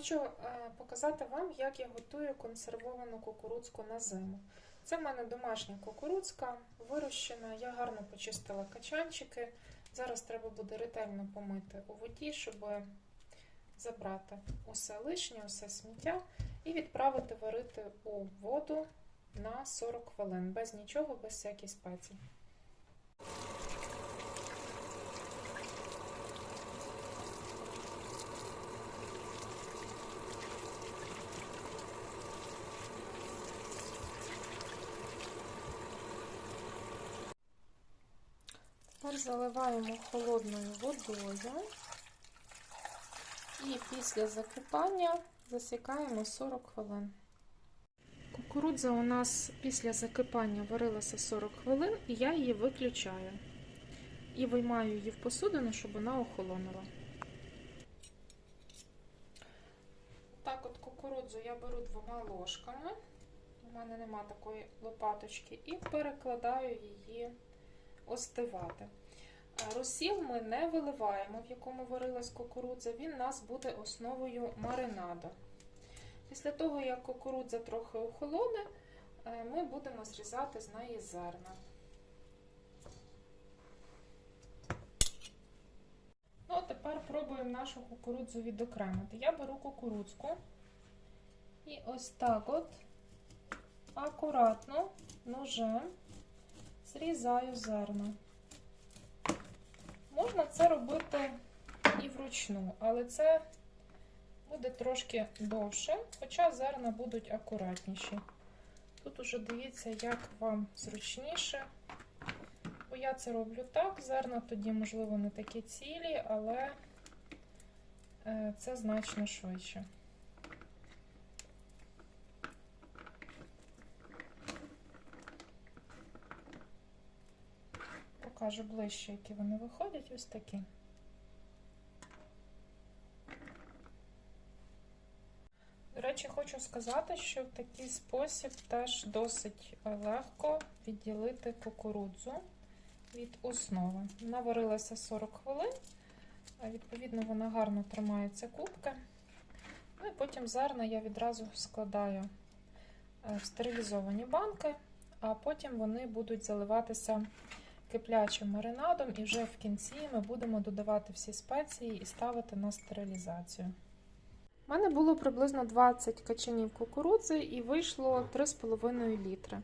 Хочу е, показати вам, як я готую консервовану кукурудзку на зиму. Це в мене домашня кукурудзка, вирощена. Я гарно почистила качанчики. Зараз треба буде ретельно помити у воді, щоб забрати усе лишнє, усе сміття і відправити варити у воду на 40 хвилин. Без нічого, без всяких спецій. Тепер заливаємо холодною водою і після закипання засікаємо 40 хвилин. Кукурудза у нас після закипання варилася 40 хвилин, і я її виключаю. І виймаю її в посудину, щоб вона охолонула. Так от кукурудзу я беру двома ложками. У мене нема такої лопаточки, і перекладаю її остивати. Розсіл ми не виливаємо, в якому варилась кукурудза, він у нас буде основою маринаду. Після того, як кукурудза трохи охолоне, ми будемо зрізати з неї зерна. Ну, тепер пробуємо нашу кукурудзу відокремити. Я беру кукурудзку і ось так от акуратно ножем зрізаю зерна. Можна це робити і вручну, але це буде трошки довше, хоча зерна будуть акуратніші. Тут уже дивіться, як вам зручніше. Бо я це роблю так, зерна тоді, можливо, не такі цілі, але це значно швидше. Покажу ближче, які вони виходять, ось такі. До речі, хочу сказати, що в такий спосіб теж досить легко відділити кукурудзу від основи. Вона варилася 40 хвилин, відповідно, вона гарно тримається кубки. Ну і потім зерна я відразу складаю в стерилізовані банки, а потім вони будуть заливатися киплячим маринадом, і вже в кінці ми будемо додавати всі спеції і ставити на стерилізацію. У мене було приблизно 20 качанів кукурудзи і вийшло 3,5 літри.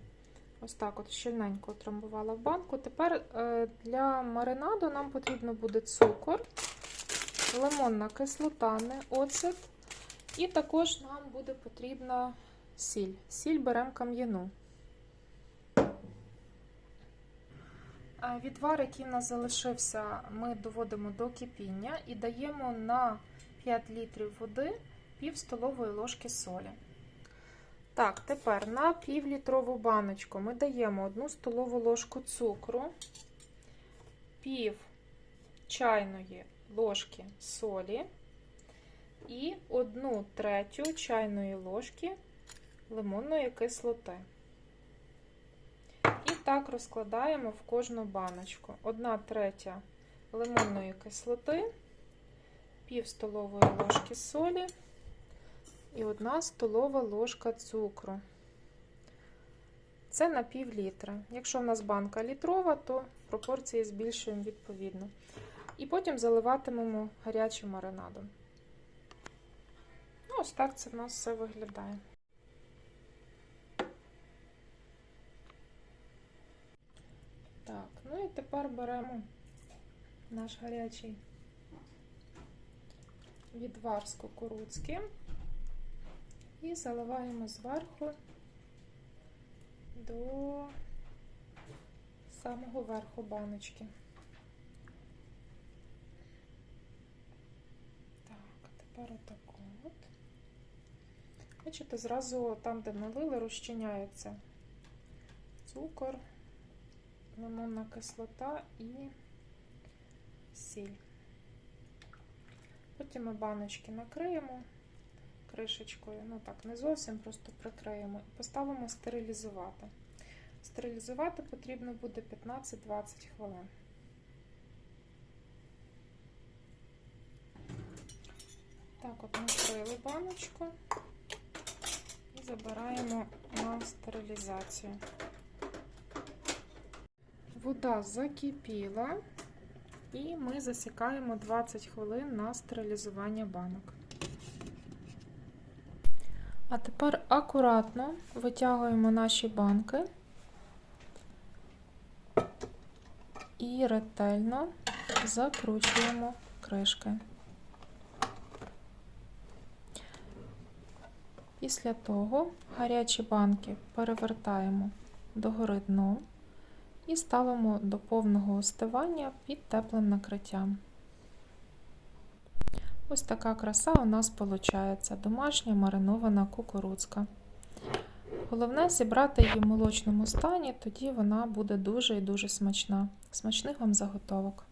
Ось так от щільненько трамбувала в банку. Тепер для маринаду нам потрібно буде цукор, лимонна кислота, оцет, і також нам буде потрібна сіль. Сіль беремо кам'яну. Відвар, який в нас залишився, ми доводимо до кипіння і даємо на 5 літрів води пів столової ложки солі. Так, тепер на півлітрову баночку ми даємо 1 столову ложку цукру, пів чайної ложки солі і 1 третю чайної ложки лимонної кислоти. Так розкладаємо в кожну баночку. 1 третя лимонної кислоти, пів столової ложки солі і 1 столова ложка цукру. Це на пів літра. Якщо в нас банка літрова, то пропорції збільшуємо відповідно. І потім заливатимемо гарячим маринадом. Ну, ось так це в нас все виглядає. Так, ну і тепер беремо наш гарячий відвар з кукурудзки і заливаємо зверху до самого верху баночки. Так, тепер отако от. Бачите, зразу там, де налили, розчиняється цукор лимонна кислота і сіль. Потім ми баночки накриємо кришечкою, ну так, не зовсім просто прикриємо і поставимо стерилізувати. Стерилізувати потрібно буде 15-20 хвилин. Так, от накрили баночку і забираємо на стерилізацію. Вода закипіла, і ми засікаємо 20 хвилин на стерилізування банок. А тепер акуратно витягуємо наші банки і ретельно закручуємо кришки. Після того гарячі банки перевертаємо догори дном і ставимо до повного остивання під теплим накриттям. Ось така краса у нас виходить домашня маринована кукурудзка. Головне зібрати її в молочному стані, тоді вона буде дуже і дуже смачна. Смачних вам заготовок!